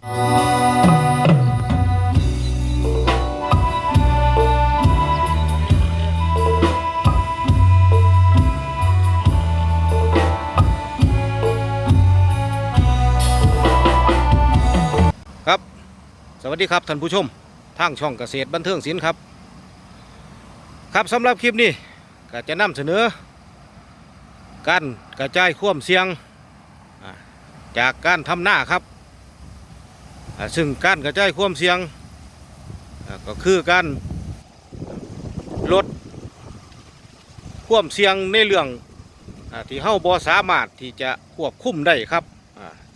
ครับ สวัสดีครับท่านผู้ชม ทางช่องเกษตรบันเทิงศิลป์ครับ ครับสำหรับคลิปนี้ก็จะนำเสนอ การกระจายความเสี่ยง จากการทำหน้าครับ ซึ่งการกระจายความเสี่ยงก็คือการลดความเสี่ยงในเรื่องอที่เฮาบ่สามารถที่จะควบคุมได้ครับ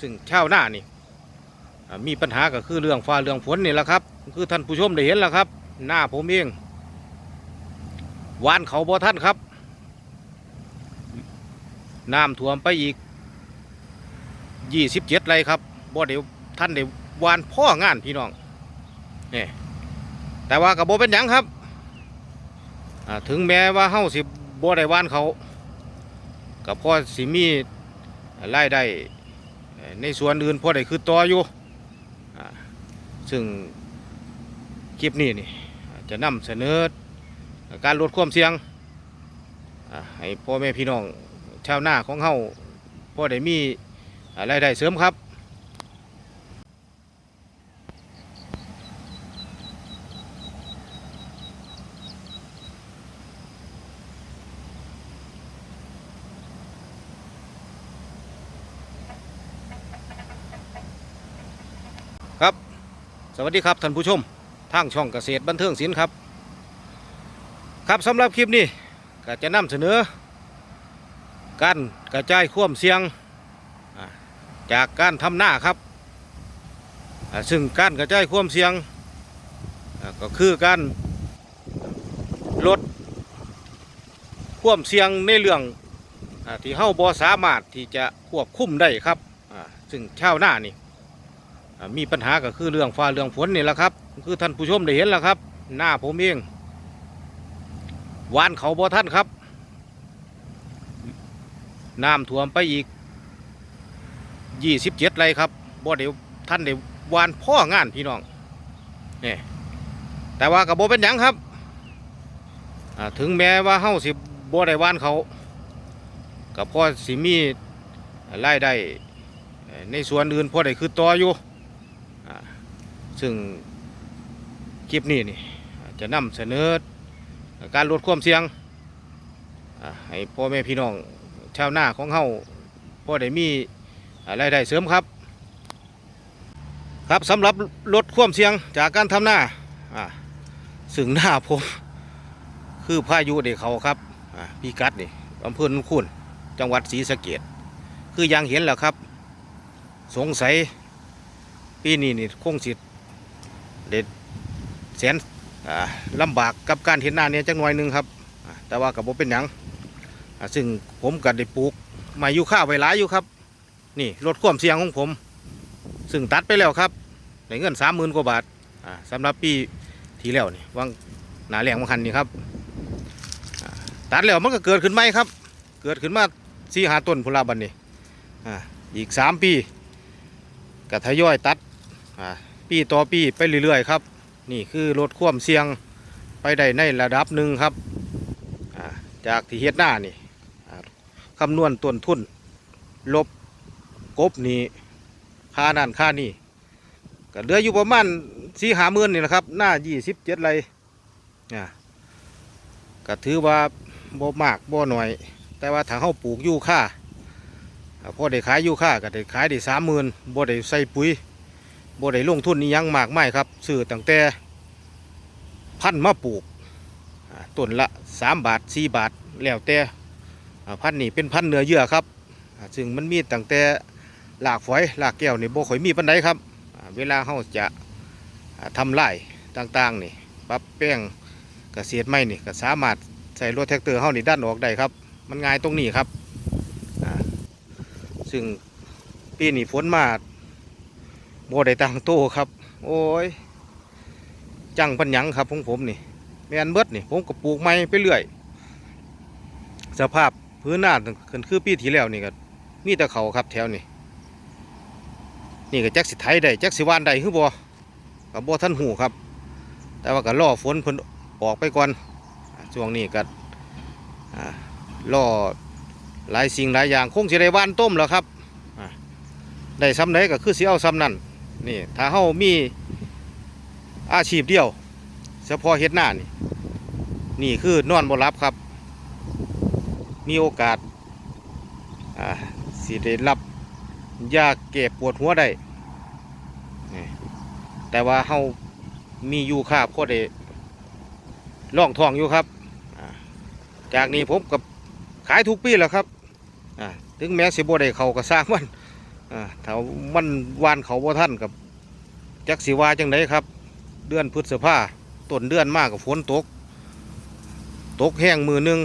ซึ่งชาวนานี่มีปัญหาก็คือเรื่องฟ้าเรื่องฝนนี่แหละครับ คือท่านผู้ชมได้เห็นแล้วครับ หน้าผมเองวานเขาบ่ท่านครับน้ำท่วมไปอีกยี่สิบเจ็ดไรครับบ่เดี๋ยวท่านเดี๋ยว วานพ่องานพี่น้องนี่แต่ว่ากับโบเป็นหยังครับถึงแม้ว่าเฮ้าสิบ่ได้วานเขากับพ่อสิมีรายได้ในส่วนอื่นพ่อได้คือต่ออยู่ซึ่งคลิปนี้นี่จะนำเสนอการลดความเสี่ยงให้พ่อแม่พี่น้องชาวนาของเฮาพ่อได้มีรายได้เสริมครับ สวัสดีครับท่านผู้ชมทางช่องเกษตรบันเทิงศิลป์ครับ ครับสำหรับคลิปนี้ก็จะนำเสนอ การกระจายความเสี่ยงจากการทำหน้าครับ ซึ่งการกระจายความเสี่ยงก็คือการลดความเสี่ยงในเรื่องที่เฮาบ่สามารถที่จะควบคุมได้ครับซึ่งชาวนานี่ มีปัญหาก็คือเรื่องฟ้าเรื่องฝนนี่แหละครับ คือท่านผู้ชมได้เห็นแล้วครับ หน้าผมเองวานเขาบ่ท่านครับน้ำท่วมไปอีกยี่สิบเจ็ดไรครับบ่เดี๋ยวท่านเดี๋ยววานพ่องานพี่น้องนี่แต่ว่ากับโบเป็นยังครับถึงแม้ว่าเฮาสิบ่ได้วานเขากับพ่อสิมีรายได้ในส่วนอื่นพ่อได้คือต่ออยู่ ซึ่งคลิปนี้นี่จะนำเสนอการลดความเสี่ยงให้พ่อแม่พี่น้องชาวนาของเฮาพ่อได้มีรายได้เสริมครับ ครับสำหรับลดความเสี่ยงจากการทำหน้าซึ่งหน้าผมคือพายุเด็กเขาครับพี่กัดนี่อำเภอนุคุณจังหวัดศรีสะเกดคือยังเห็นแล้วครับ สงสัยปีนี้นี่คงสิเด็ด แสนอ่าลำบากกับการเห็นหน้าเนี่ยจังหน่อยนึงครับ แต่ว่ากับผมเป็นหยังอ่าซึ่งผมก็ได้ปลูกมาอยู่ข้าวไว้หลายอยู่ครับ นี่ลดความเสี่ยงของผม ซึ่งตัดไปแล้วครับในเงินสามหมื่นกว่าบาทอ่าสำหรับปีที่แล้วนี่วางหนาแหลงมาคันนี่ครับตัดแล้วมันก็เกิดขึ้นไหมครับ เกิดขึ้นมาสี่หาต้นพุลาบันนี่อีกสามปีก็ทยอยตัดอ่าปีต่อปีไปเรื่อยๆครับ นี่คือลดความเสี่ยงไปได้ในระดับหนึ่งครับ จากที่เฮ็ดหน้านี่คำนวณต้นทุน ลบกบนี่ค่านั่นค่านี่ก็เหลืออยู่ประมาณสี่หาหมื่นนี่แหละครับ หน้ายี่สิบเจ็ดไรอ่าก็ถือว่าบ่มากบ่หน่อย แต่ว่าถ้าเขาปลูกยูค่าอ่าพอได้ขายอยู่ค่าก็ได้ขายได้สามหมื่นบ่ได้ใส่ปุ๋ย บ่ได้ลงทุนนี่ยังมากไม่ครับซื้อตั้งแต่พันมาปลูกต้นละสามบาทสี่บาท แล้วแต่พันนี่เป็นพันเนื้อเยื่อครับซึ่งมันมีตั้งแต่หลากฝอยหลากแก้วนี่บ่ค่อยมีปันไดครับ เวลาเขาจะทำไร่ต่างๆนี่ปรับแป้งเกษตรไม่นี่ก็สามารถใส่รถแท็กเตอร์เขานี่ด้านออกได้ครับ มันง่ายตรงนี้ครับซึ่งปีนี้ฝนมา บ่ได้ตั้งโตครับ โอ้ยจังปัญญังครับของผมนี่แม่นเบิดนี่ ผมก็ปลูกไม้ไปเรื่อย สภาพพื้นหน้าขึ้นคือปีที่แล้วนี่ก็มีแต่เขาครับแถวนี้นี่ก็จักสิไถได้แจักสิวานได้คือบ่ก็บ่ทันหูครับ แต่ว่าก็รอฝนเพิ่นออกไปก่อนช่วงนี้ก็อ่ารอหลายสิ่งหลายอย่างคงสิได้หวานต้มแล้วครับได้ซ้ำไหนก็คือสิเอาซ้ำนั่น นี่ถ้าเฮามีอาชีพเดียว เฉพาะเฮ็ดหน้านี่ นี่คือนอนบ่หลับครับ มีโอกาสสิได้รับยาแก้ปวดหัวได้แต่ว่าเฮามีอยู่ค่าพอได้ล่องทองอยู่ครับจากนี้ผมกับขายทุกปีแล้วครับถึงแม้สิบ่ได้เขาก็สร้างมัน ถ้ามันวานเขาบ่ท่านกับจักสิว่าจังไดครับ เดือนพฤษภาต้นเดือนมากกับฝนตก ตกแห้งมือหนึง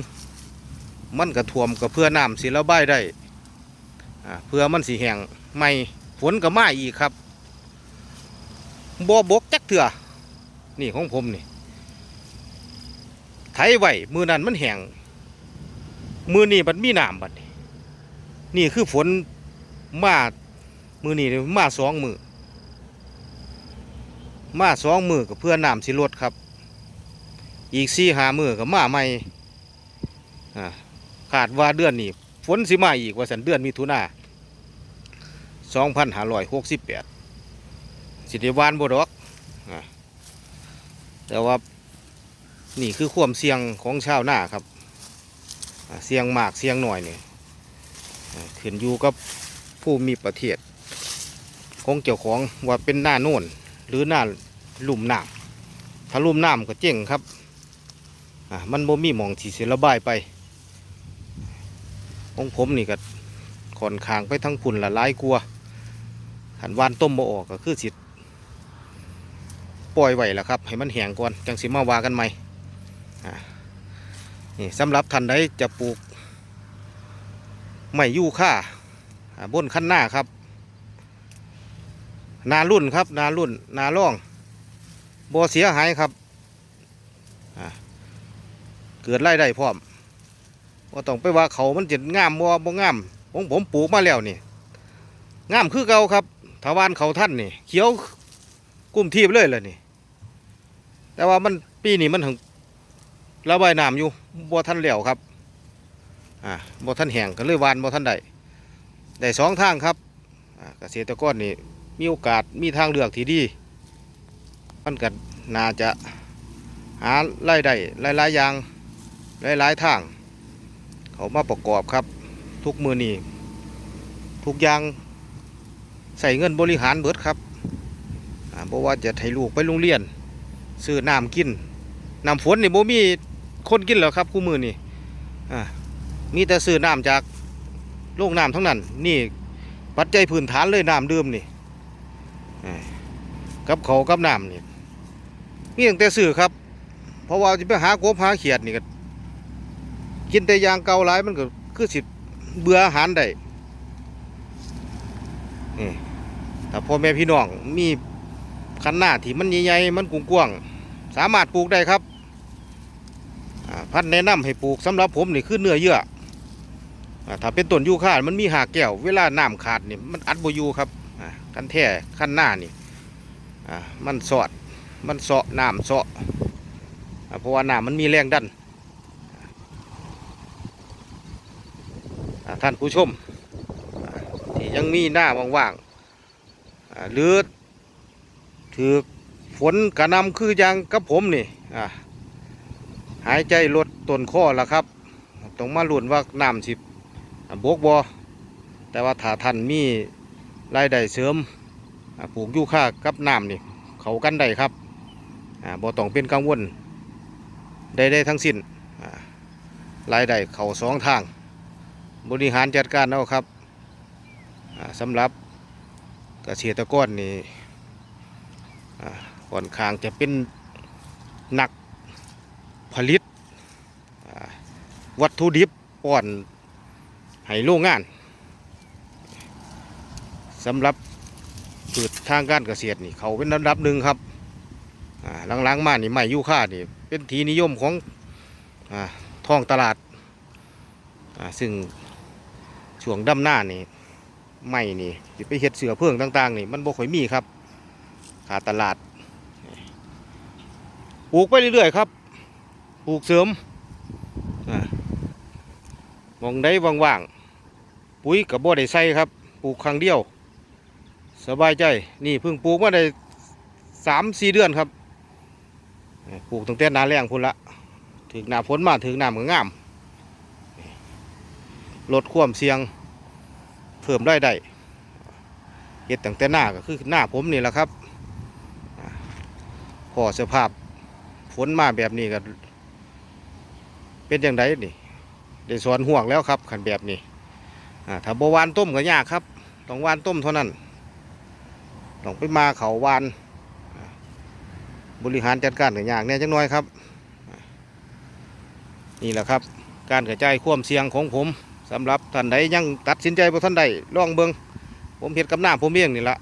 มันกระท่วมกับเพื่อน้ำสิระบายได้เพื่อมันสีแห้งไม่ฝนก็มาอีกครับบ่บกจักเถื่อนี่ของผมนี่ไถไหวมือนั้นมันแห้งมือนี้มันมีน้ำบัดนี้นี่คือฝนมา มือนี้มาสองมือมาสองมือกับเพื่อน้ำสิลดครับ อีกสี่หามือกับมาใหม่ขาดว่าเดือนนี้ฝนสิมาอีกว่าสันเดือนมิถุนาสองพันห้าร้อยหกสิบแปดสิเดวานบดอกแต่ว่านี่คือความเสี่ยงของชาวนาครับ เสี่ยงมากเสี่ยงหน่อยเนี่ยขึ้นอยู่กับผู้มีประเทศ ของเกี่ยวของว่าเป็นหน้าโน่นหรือหน้าลุ่มน้ำถ้าลุ่มน้ำก็เจ๊งครับอ่ามันบ่มีหมองที่สิระบายไปของผมนี่ก็ค่อนข้างไปทั้งพุ่นละลายกลัวหันวานต้มบ่ออกก็คือสิปล่อยไว้แล้วครับ ให้มันแห้งก่อนจังสิมาวากันใหม่นี่สำหรับท่านใดจะปลูกไม่ยู่ค่าบนขั้นหน้าครับ นารุ่นครับ นารุ่น นาล่องบ่เสียหายครับ เกิดไร่ได้พร้อมว่าต้องไปว่าเขามันจะงามบ่บ่งามผมผมปลูกมาแล้วนี่งามคือเก่าครับถาวานเขาท่านนี่เขียวกุ้มทีบเลยเลยนี่ แต่ว่ามันปีนี้มันถึงระบายน้ำอยู่บ่ท่านเหลวครับอ่าบ่ท่านแห้งก็เลยวานบ่ท่านได้ได้สองทางครับอ่าเกษตรกรนี่ มีโอกาสมีทางเลือกที่ดี มันก็น่าจะหารายได้หลายๆอย่างหลายๆทาง เขามาประกอบครับ ทุกมือนี่ทุกอย่างใส่เงินบริหารเบิดครับเพราะว่าจะให้ลูกไปโรงเรียน ซื้อน้ำกินน้ำฝนนี่บ่มีคนกินแล้วครับคู่มือนี่มีแต่ซื้อน้ำจากโรงน้ำทั้งนั้น นี่ปัจจัยพื้นฐานเลยน้ำดื่มนี่ กับเขากับน้ำนี่มีตั้งแต่ซื้อครับ เพราะว่าจะไปหากบหาเขียดนี่ก็กินแต่ยางเกาหลายมันก็คือสิเบื่ออาหารได้นี่แต่พ่อแม่พี่น้องมีคันหน้าที่มันใหญ่ๆมันกว้างสามารถปลูกได้ครับพันแนะนำให้ปลูกสำหรับผมนี่คือเนื้อเยื่ออถ้าเป็นต้นยูคามันมีหากแก้ว เวลาน้ำขาดนี่มันอัดบยูครับกันแท้ขั้นหน้านี่ มันสอดมันเสาะน้ำเสาะอ่าเพราะว่าน้ำมันมีแรงดันท่านผู้ชมที่ยังมีหน้าว่างๆหรือถือฝนกระนำคืออย่างกับผมนี่หายใจลดต้นข้อล้วครับต้องมาลุ้นว่าน้ำสิบบกบอแต่ว่าถ้าท่านมีรายได้เสริมอ่า ปลูกยูค่ากับน้ำนี่เขากันได้ครับอ่าบ่ต้องเป็นกังวลใดๆทั้งสิ้นรายได้เขาสองทาง บริหารจัดการเอาครับสำหรับเกษตรกรนี่อ่าค่อนข้างจะเป็นหนักผลิตวัตถุดิบป้อนให้โรงงานสำหรับ ทางการเกษตรนี่เขาเป็นลำดับหนึ่งครับอ่าหลังๆมานี่ไม่ยูค่านี่เป็นทีนิยมของอท้องตลาดาซึ่งช่วงดำหน้านี่ไม่นี่ไปเฮ็ดเสือเพื่องต่างๆนี่มันบ่ค่อยมีครับขาดตลาดปลูกไปเรื่อยๆครับปลูกเสริมอมองได้ว่างๆปุ๋ยกับบ่ได้ใส่ครับปลูกครั้งเดียว สบายใจ นี่เพิ่งปลูกมาได้สามสี่เดือนครับ ปลูกตั้งแต่นาแรงพุ่นละ ถึงหนาฝนมาถึงหน้ำก็งาม ลดความเสี่ยง เพิ่มได้ได้เฮ็ดตั้งแต่หน้าก็คือหน้าผมนี่แหละครับ พอสภาพฝนมาแบบนี้ก็เป็นอย่างไรนี่ได้สอนห่วงแล้วครับขันแบบนี้ถ้าบวานต้มก็ยากครับ ต้องวานต้มเท่านั้น ต้องไปมาเขาวานบริหารจัดการก็ยากแน่จังน้อยครับ นี่แหละครับ การกระจายความเสี่ยงของผมสำหรับท่านใดยังตัดสินใจบ่ท่านใดลองเบิงผมเห็ดกับหน้าผมเองนี่ละ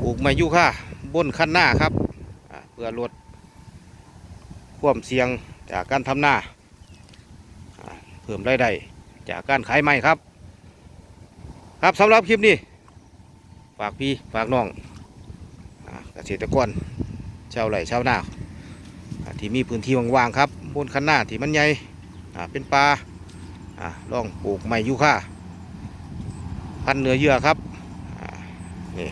ปลูกไม้ยูค่าบนคันหน้าครับเพื่อลดความเสี่ยงจากการทำหน้าอ่าเพิ่มรายได้จากการขายไม้ครับ ครับสำหรับคลิปนี้ ฝากพี่ฝากน้องเกษตรกรชาวไร่ชาวนาที่มีพื้นที่ว่างๆครับบนคันหน้าที่มันใหญ่เป็นปลาลองปลูกไม้ยูค่าพันเนื้อเยื่อครับนี่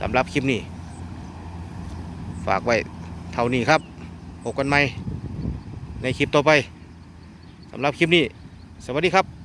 สำหรับคลิปนี้ ฝากไว้เท่านี้ครับพบกันใหม่ในคลิปต่อไปสำหรับคลิปนี้ สวัสดีครับ